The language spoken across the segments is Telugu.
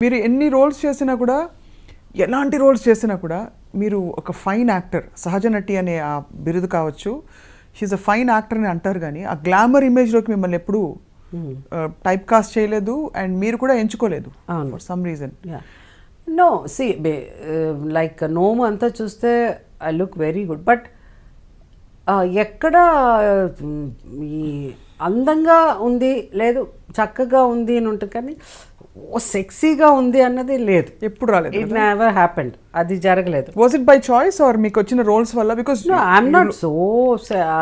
మీరు ఎన్ని రోల్స్ చేసినా కూడా ఎలాంటి రోల్స్ చేసినా కూడా మీరు ఒక ఫైన్ యాక్టర్ సహజ నటి అనే ఆ బిరుదు కావచ్చు షీఈ్ అ ఫైన్ యాక్టర్ అని అంటారు కానీ ఆ గ్లామర్ ఇమేజ్లోకి మిమ్మల్ని ఎప్పుడు టైప్ కాస్ట్ చేయలేదు అండ్ మీరు కూడా ఎంచుకోలేదు. For some reason no see like నోము అంతా చూస్తే I look very good but ఎక్కడ ఈ అందంగా ఉంది లేదు చక్కగా ఉంది అని ఉంటుంది కానీ ఓ సెక్సీగా ఉంది అన్నది లేదు. ఎప్పుడు రాలేదు ఇట్ నెవర్ హ్యాపెండ్ అది జరగలేదు. Was it by choice or మీకు వచ్చిన రోల్స్ వల్ల? బికాస్ ఐఎమ్ నాట్ సో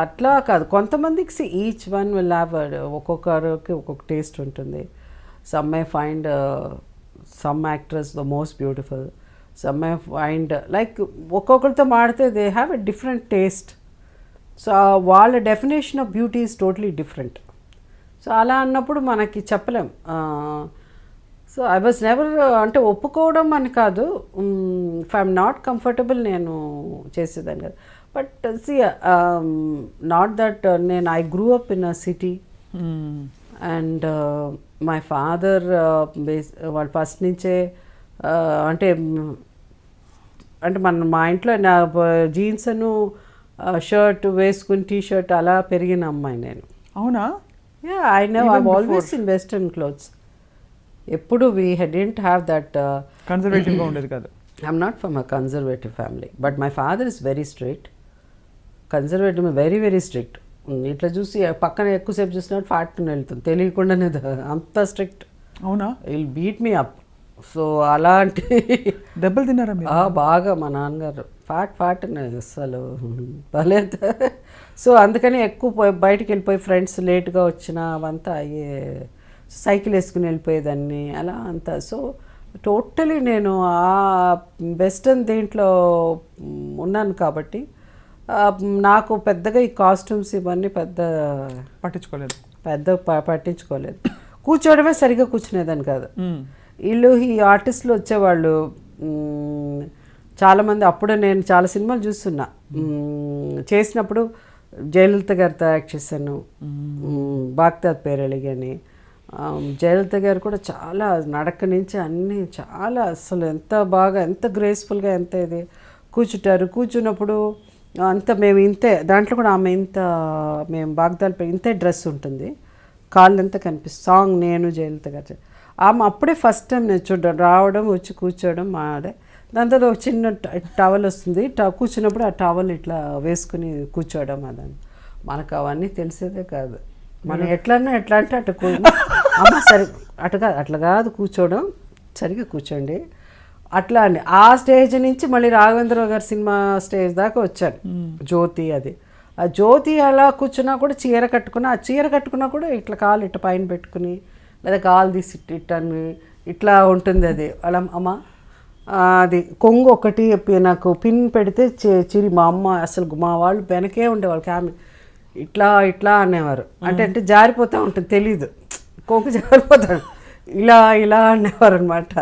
అట్లా కాదు. కొంతమందికి ఈచ్ వన్ విల్ హ్యావ్ ఒక్కొక్కరికి ఒక్కొక్క టేస్ట్ ఉంటుంది. Some may find some actress the most beautiful some may find like ఒక్కొక్కరితో మాడితే they have a different taste so వాళ్ళ definition of beauty is totally different so అలా అన్నప్పుడు మనకి చెప్పలేం. సో ఐ వాజ్ నెవర్ అంటే ఒప్పుకోవడం అని కాదు ఇఫ్ ఐఎమ్ నాట్ కంఫర్టబుల్ నేను చేసేదాన్ని కాదు. బట్ సి నాట్ దట్ నేను I grew up in a city and my father base వాళ్ళు ఫస్ట్ నుంచే uh, అంటే అంటే మన మా ఇంట్లో నా జీన్స్ అను షర్ట్ వేసుకుని టీ షర్ట్ అలా పెరిగిన అమ్మాయి నేను. అవునా? Yeah I know I always in western clothes ఎప్పుడు వీ హెడెంట్ హ్యావ్ దట్ కన్సర్వేటివ్గా ఉండేది కాదు. I'm not from a conservative family but my father is very strict conservative very very strict ఇట్లా చూసి పక్కన ఎక్కువసేపు చూసినట్టు ఫాట్ని వెళ్తుంది తెలియకుండానే అంత స్ట్రిక్ట్ అవునా? Will beat me up so అలాంటి దెబ్బలు తిన్నారా బాగా మా నాన్నగారు. ఫాట్ ఫాట్ అసలు భలే సో అందుకని ఎక్కువ బయటికి వెళ్ళిపోయి ఫ్రెండ్స్ లేట్గా వచ్చినా అవంతా అయ్యే సైకిల్ వేసుకుని వెళ్ళిపోయేదాన్ని అలా అంతా. సో టోటలీ నేను ఆ వెస్టర్న్ దేంట్లో ఉన్నాను కాబట్టి నాకు పెద్దగా ఈ కాస్ట్యూమ్స్ ఇవన్నీ పెద్ద పట్టించుకోలేదు. పెద్ద పట్టించుకోలేదు. కూర్చోవడమే సరిగ్గా కూర్చునేదాన్ని కాదు. వీళ్ళు ఈ ఆర్టిస్టులు వచ్చేవాళ్ళు చాలామంది అప్పుడే నేను చాలా సినిమాలు చూస్తున్నా. చేసినప్పుడు జయలలిత గారితో యాక్ట్ చేశాను. బాగ్దాద్ పేరెళిగి అని ఆ, జయలలిత గారు కూడా చాలా నడక నుంచి అన్నీ చాలా అసలు ఎంత బాగా ఎంత గ్రేస్ఫుల్గా ఎంత ఇది కూర్చుంటారు. కూర్చున్నప్పుడు అంత మేము ఇంతే దాంట్లో కూడా ఆమె ఇంత మేము బాగ్దాల్ ఇంతే డ్రెస్ ఉంటుంది. కాళ్ళు ఎంత కనిపిస్తుంది సాంగ్ నేను జయలలిత గారు ఆమె అప్పుడే ఫస్ట్ టైం నేను చూడడం రావడం వచ్చి కూర్చోవడం మాడే దాని తర్వాత ఒక చిన్న ట- టవల్ వస్తుంది. ట- కూర్చున్నప్పుడు ఆ టవల్ ఇట్లా వేసుకుని కూర్చోవడం అదని మనకు అవన్నీ తెలిసేదే కాదు. మనం ఎట్లన్నా ఎట్లా అంటే అటు కూ- అమ్మ సరి అటు కాదు అట్లా కాదు కూర్చోవడం సరిగా కూర్చోండి. అట్లా అని ఆ స్టేజ్ నుంచి మళ్ళీ రాఘవేంద్రరావు గారి సినిమా స్టేజ్ దాకా వచ్చాను. జ్యోతి అది. ఆ జ్యోతి అలా కూర్చున్నా కూడా చీర కట్టుకున్నా ఆ చీర కట్టుకున్నా కూడా ఇట్లా కాలు ఇట్లా పైన పెట్టుకుని లేదా కాలు తీసి ఇట్ ఇట్టని ఇట్లా ఉంటుంది అది. అలా అమ్మ అది కొంగు ఒకటి నాకు పిన్ పెడితే చి- చిరి మా అమ్మ అసలు మా వాళ్ళు వెనకే ఉండేవాళ్ళు క్యామె ఇట్లా ఇట్లా అనేవారు. అంటే అంటే జారిపోతూ ఉంటుంది తెలీదు. కొంగు జారిపోతాడు. ఇలా ఇలా అనేవారు అనమాట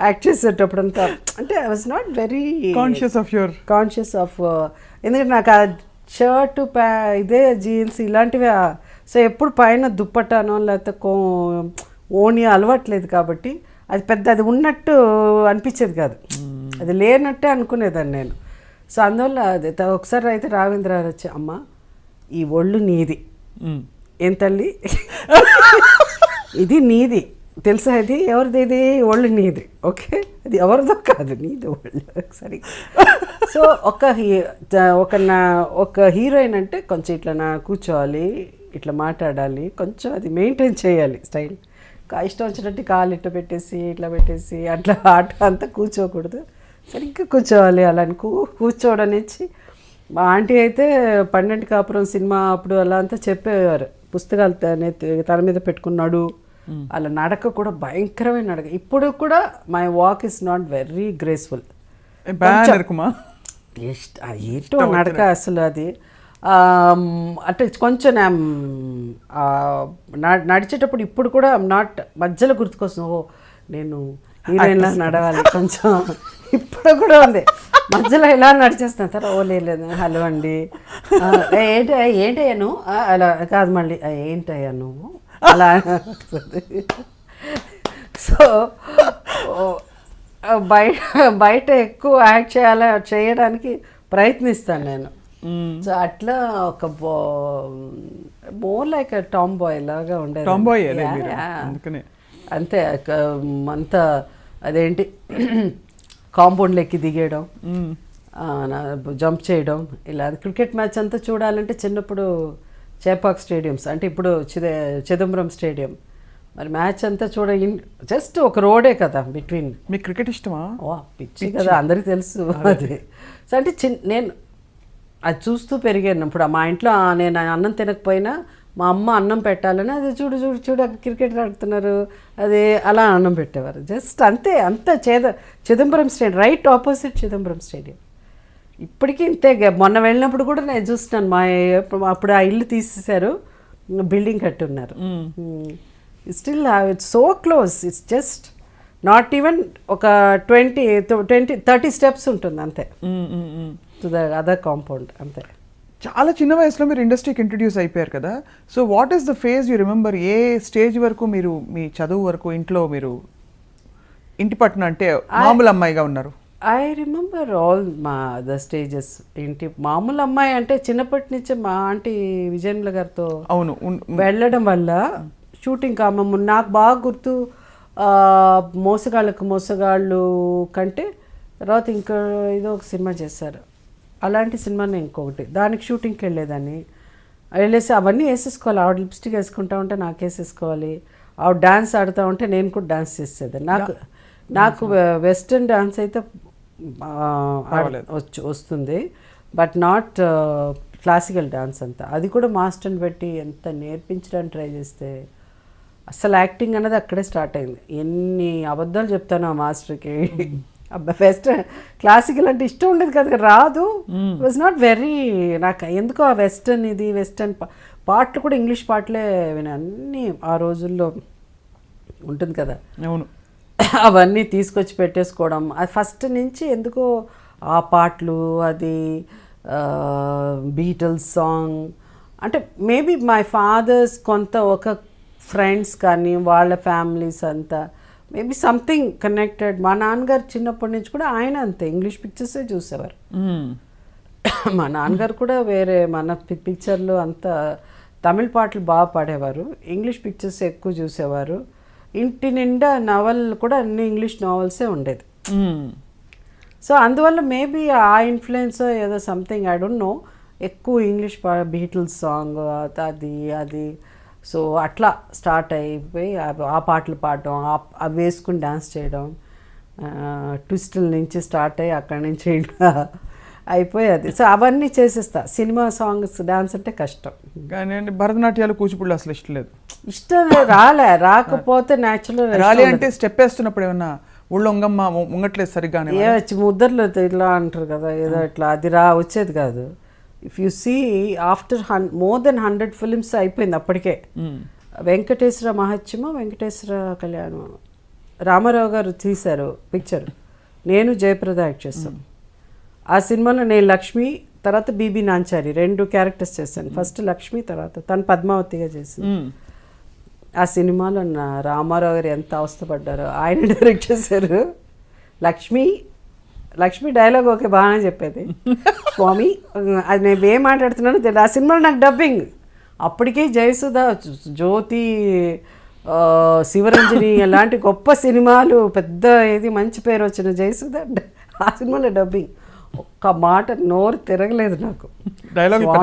యాక్ట్ చేసేటప్పుడంతా. అంటే I was not very conscious of your conscious of ఎందుకంటే నాకు ఆ షర్టు ప్యా ఇదే జీన్స్ ఇలాంటివి సో ఎప్పుడు పైన దుప్పటానో లేకపోతే కో ఓని అలవాట్లేదు కాబట్టి అది పెద్ద అది ఉన్నట్టు అనిపించేది కాదు. అది లేనట్టే అనుకునేదాన్ని నేను. సో అందువల్ల అది ఒకసారి అయితే రావేంద్ర వచ్చి అమ్మ ఈ ఒళ్ళు నీది. ఏం తల్లి? ఇది నీది. తెలుసా ఇది? ఎవరిది ఇది? ఒళ్ళు నీది. ఓకే? అది ఎవరిదో కాదు. నీది ఒళ్ళు సరే. సో ఒక ఒక నా ఒక హీరోయిన్ అంటే కొంచెం ఇట్లా నా కూర్చోవాలి ఇట్లా మాట్లాడాలి కొంచెం అది మెయింటైన్ చేయాలి స్టైల్. కా- ఇష్టం వచ్చినట్టు కాలు ఇట్లా పెట్టేసి ఇట్లా పెట్టేసి అట్లా ఆట అంతా కూర్చోకూడదు. సరిగ్గా కూర్చోవాలి అలా అని కూ కూర్చోవడం నుంచి. మా ఆంటీ అయితే పన్నెండు కాపురం సినిమా అప్పుడు అలా అంతా చెప్పేవారు. పుస్తకాలు తల మీద పెట్టుకున్నాడు. అలా నడక కూడా భయంకరమైన నడక. ఇప్పుడు కూడా my walk is not very graceful ఏటో నడక అసలు అది. అంటే కొంచెం నడిచేటప్పుడు ఇప్పుడు కూడా నాట్ మధ్యలో గుర్తుకొస్తుంది ఓ నేను హీరోయిన్లా నడవాలి కొంచెం. ఇప్పుడు కూడా ఉంది. మధ్యలో ఇలా నడిచేస్తాను? సార్ ఓ లేదు హలో అండి. ఏంటి ఏంటయ్యా నువ్వు? అలా కాదు మళ్ళీ "ఆ, ఏంటయ్యా నువ్వు? అలా సో బయట బయట ఎక్కువ యాక్ట్ చేయాల చేయడానికి ప్రయత్నిస్తాను నేను. సో అట్లా ఒక మోర్ లైక్ టామ్ బాయ్ లాగా ఉండేది. అందుకనే. అంతే అంతా అదేంటి కాంపౌండ్ ఎక్కి దిగేయడం. జంప్ చేయడం ఇలా క్రికెట్ మ్యాచ్ అంతా చూడాలంటే చిన్నప్పుడు చేపాక్ స్టేడియంస్ అంటే ఇప్పుడు చిద చిదంబరం స్టేడియం. మరి మ్యాచ్ అంతా చూడ జస్ట్ ఒక రోడే కదా బిట్వీన్. మీకు క్రికెట్ ఇష్టమా? ఓ పిచ్చి కదా అందరికి తెలుసు అది. సో అంటే చిన్న నేను అది చూస్తూ పెరిగాను. ఇప్పుడు మా ఇంట్లో నేను అన్నం తినకపోయినా మా అమ్మ అన్నం పెట్టాలని అది చూడు చూడు చూడు క్రికెట్ ఆడుతున్నారు. అది అలా అన్నం పెట్టేవారు. జస్ట్ అంతే అంత చేద Chidambaram stadium right opposite Chidambaram stadium. ఇప్పటికీ ఇంతే మొన్న వెళ్ళినప్పుడు కూడా నేను చూస్తున్నాను. మా అప్పుడు- ఆ ఇల్లు తీసేశారు. Building కట్టున్నారు. Still it's so close it's just not even ఒక ట్వంటీ ట్వంటీ థర్టీ స్టెప్స్ ఉంటుంది అంతే. టు ద అదర్ కాంపౌండ్ అంతే. చాలా చిన్న వయసులో మీరు ఇండస్ట్రీకి ఇంట్రడ్యూస్ అయిపోయారు కదా. So what is the phase you remember A stage వరకు మీరు మీ చదువు వరకు ఇంట్లో మీరు ఇంటి పట్టున అంటే మామూలు అమ్మాయిగా ఉన్నారు? ఐ రిమెంబర్ ఆల్ మా ద స్టేజెస్ ఏంటి మామూలు అమ్మాయి అంటే చిన్నప్పటి నుంచే మా ఆంటీ విజయన్ల గారితో అవును. వెళ్ళడం వల్ల షూటింగ్ కామమ్మ నాకు బాగా గుర్తు మోసగాళ్ళకు మోసగాళ్ళు కంటే తర్వాత ఇంకా ఏదో ఒక సినిమా చేశారు. అలాంటి సినిమానే ఇంకొకటి. దానికి షూటింగ్కి వెళ్ళేదాన్ని. వెళ్ళేసి అవన్నీ వేసేసుకోవాలి. ఆవిడ లిప్స్టిక్ వేసుకుంటా ఉంటే నాకు వేసేసుకోవాలి. ఆవిడ డాన్స్ ఆడుతూ ఉంటే నేను కూడా డాన్స్ చేసేది. నాకు నాకు వెస్ట్రన్ డాన్స్ అయితే వచ్చు వస్తుంది. బట్ నాట్ క్లాసికల్ డాన్స్ అంతా. అది కూడా మాస్టర్ని పెట్టి ఎంత నేర్పించడానికి ట్రై చేస్తే అసలు యాక్టింగ్ అన్నది అక్కడే స్టార్ట్ అయింది. ఎన్ని అబద్ధాలు చెప్తాను ఆ మాస్టర్కి. వెస్టర్న్ క్లాసికల్ అంటే ఇష్టం ఉండేది కదా రాదు. వాజ్ నాట్ వెరీ నాకు ఎందుకో ఆ వెస్టర్న్ ఇది వెస్టర్న్ పాటలు కూడా ఇంగ్లీష్ పాటలే వినా అన్నీ ఆ రోజుల్లో ఉంటుంది కదా. అవును. అవన్నీ తీసుకొచ్చి పెట్టేసుకోవడం. అది ఫస్ట్ నుంచి ఎందుకో ఆ పాటలు అది బీటల్స్ సాంగ్ అంటే మేబీ మై ఫాదర్స్ కొంత ఒక ఫ్రెండ్స్ కానీ వాళ్ళ ఫ్యామిలీస్ అంతా మేబీ సంథింగ్ కనెక్టెడ్ మా నాన్నగారు చిన్నప్పటి నుంచి కూడా ఆయన అంతే. ఇంగ్లీష్ పిక్చర్సే చూసేవారు. మ్మ్. మా నాన్నగారు కూడా వేరే మన పిక్చర్లు అంత తమిళ పాటలు బాగా పాడేవారు. ఇంగ్లీష్ పిక్చర్స్ ఎక్కువ చూసేవారు. ఇంటి నిండా నవల్ కూడా అన్ని ఇంగ్లీష్ నావల్సే ఉండేది. సో అందువల్ల మేబీ ఆ ఇన్ఫ్లుయెన్స్ ఏదో సంథింగ్ ఐ డోంట్ నో ఎక్కువ ఇంగ్లీష్ పా బీటిల్స్ సాంగ్ అది అది. సో అట్లా స్టార్ట్ అయిపోయి ఆ- పాటలు పాడడం అవి వేసుకుని డాన్స్ చేయడం ట్విస్టుల నుంచి స్టార్ట్ అయ్యి అక్కడి నుంచి అయిపోయి అది సో అవన్నీ చేసేస్తా. సినిమా సాంగ్స్ డాన్స్ అంటే కష్టం. కానీ భరతనాట్యాలు కూచిపూళ్ళు అసలు ఇష్టం లేదు. ఇష్టం రాలే. రాకపోతే న్యాచురల్ రాలి అంటే స్టెప్ వేస్తున్నప్పుడు ఏమన్నా ఊళ్ళో ఉంగమ్మ ఉంగట్లేదు సరిగ్గానే ఏ వచ్చి ముద్దర్లు ఇలా అంటారు కదా ఏదో ఇట్లా. అది రా వచ్చేది కాదు. ఇఫ్ యు సీ ఆఫ్టర్ హన్ మోర్ దెన్ హండ్రెడ్ ఫిలిమ్స్ అయిపోయింది అప్పటికే. మ్మ్. వెంకటేశ్వర మహత్యమో వెంకటేశ్వర కళ్యాణం రామారావు గారు తీశారు పిక్చర్ నేను జయప్రద యాక్ట్ చేస్తాం ఆ సినిమాలో నేను లక్ష్మి తర్వాత బీబీ నాంచారి రెండు క్యారెక్టర్స్ చేశాను. ఫస్ట్ లక్ష్మి తర్వాత తను పద్మావతిగా చేసింది. మ్మ్. ఆ సినిమాలో నా రామారావు గారు ఎంత అవస్థపడ్డారో ఆయన డైరెక్ట్ చేశారు. లక్ష్మి లక్ష్మి డైలాగ్ ఓకే బాగానే చెప్పేది. స్వామి అది నేను ఏం మాట్లాడుతున్నానో తెలియదు. ఆ సినిమాలో నాకు డబ్బింగ్. అప్పటికే జయసుధ జ్యోతి శివరంజని అలాంటి గొప్ప సినిమాలు పెద్ద ఏది మంచి పేరు వచ్చిన జయసుధ ఆ సినిమాలో డబ్బింగ్. ఒక్క మాట నోరు తిరగలేదు నాకు. డైలాగులు స్వా-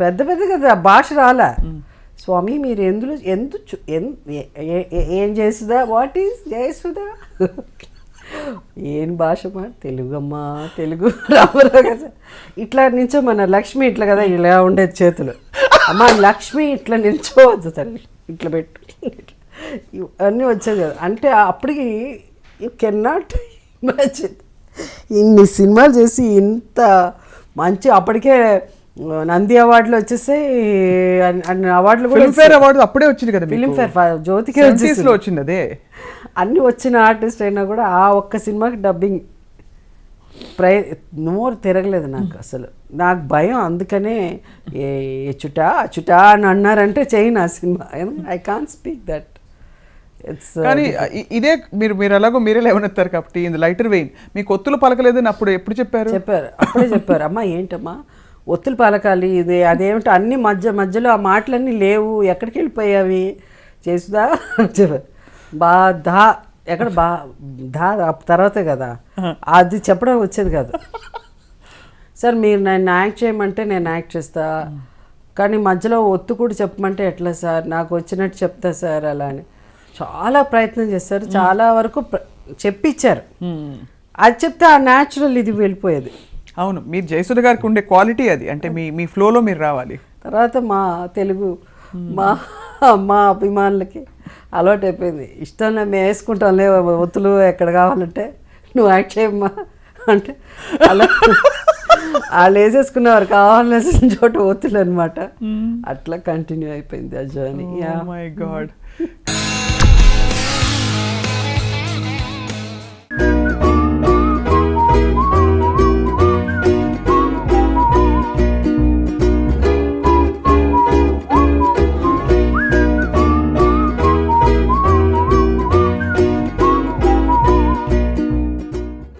పెద్ద పెద్ద కదా భాష రాలా. స్వామి మీరు ఎందులో ఎందు ఏ- చేస్తుందా వాట్ ఈస్ జయసుదా ఏం భాష మా? తెలుగు తెలుగు కదా ఇట్లా నించో మన లక్ష్మి ఇట్లా కదా ఇలా ఉండేది చేతులు. అమ్మ లక్ష్మి ఇట్లా నిల్చోవద్దు తల్లి. ఇట్లా పెట్టు. అన్నీ వచ్చేది కదా. అంటే అప్పటికి యూ కెన్ నాట్ ఇమాజిన్. ఇన్ని సినిమాలు చేసి ఇంత మంచి అప్పటికే నంది అవార్డులు వచ్చేసి అన్ని అవార్డులు కూడా ఫిల్మ్ఫేర్ అవార్డు అప్పుడే వచ్చింది కదా ఫిలిం ఫేర్ జ్యోతికి 70s వచ్చేసింది. లో వచ్చింది అదే? అన్ని వచ్చిన ఆర్టిస్ట్ అయినా కూడా ఆ ఒక్క సినిమాకి డబ్బింగ్ ప్రయ నోరు తిరగలేదు నాకు అసలు. నాకు భయం అందుకనే ఏ చుటా చుటా అని అన్నారంటే చేయను ఆ సినిమా. ఐ కాన్ స్పీక్ దట్ కానీ ఇదే మీరు మీరు ఎలాగో మీరే లేవనెత్తారు కాబట్టి ఇది లైటర్ వెయిన్ మీకు ఒత్తులు పలకలేదని అప్పుడు ఎప్పుడు చెప్పారు? చెప్పారు. అప్పుడే చెప్పారు. అమ్మా ఏంటమ్మా? ఒత్తులు పలకాలి ఇది అదేమిటో? అన్ని మధ్య మధ్యలో ఆ మాటలన్నీ లేవు. ఎక్కడికి వెళ్ళిపోయావి చేసుదా? బా ధా. ఎక్కడ? బా ఆ తర్వాతే కదా. అది చెప్పడం వచ్చేది కాదు. సార్ మీరు నన్ను యాక్ట్ చేయమంటే నేను యాక్ట్ చేస్తా. కానీ మధ్యలో ఒత్తు కూడా చెప్పమంటే ఎట్లా సార్? నాకు వచ్చినట్టు చెప్తా సార్ అలా అని. చాలా ప్రయత్నం చేశారు చాలా వరకు చెప్పించారు Hmm. అది చెప్తే ఆ న్యాచురల్ ఇది వెళ్ళిపోయేది. అవును మీరు జయసుధ గారికి ఉండే క్వాలిటీ అది. అంటే మీ మీ ఫ్లోలో మీరు రావాలి. తర్వాత మా తెలుగు మా మా అభిమానులకి అలవాటు అయిపోయింది. ఇష్టం మేము వేసుకుంటాంలే ఒత్తులు ఎక్కడ కావాలంటే నువ్వు యాక్ట్ చేయమ్మా అంటే అలా. వాళ్ళు వేసేసుకునేవారు కావాల్సిన చోట ఒత్తులు అనమాట అట్లా కంటిన్యూ అయిపోయింది ఆ జర్నీ మై గాడ్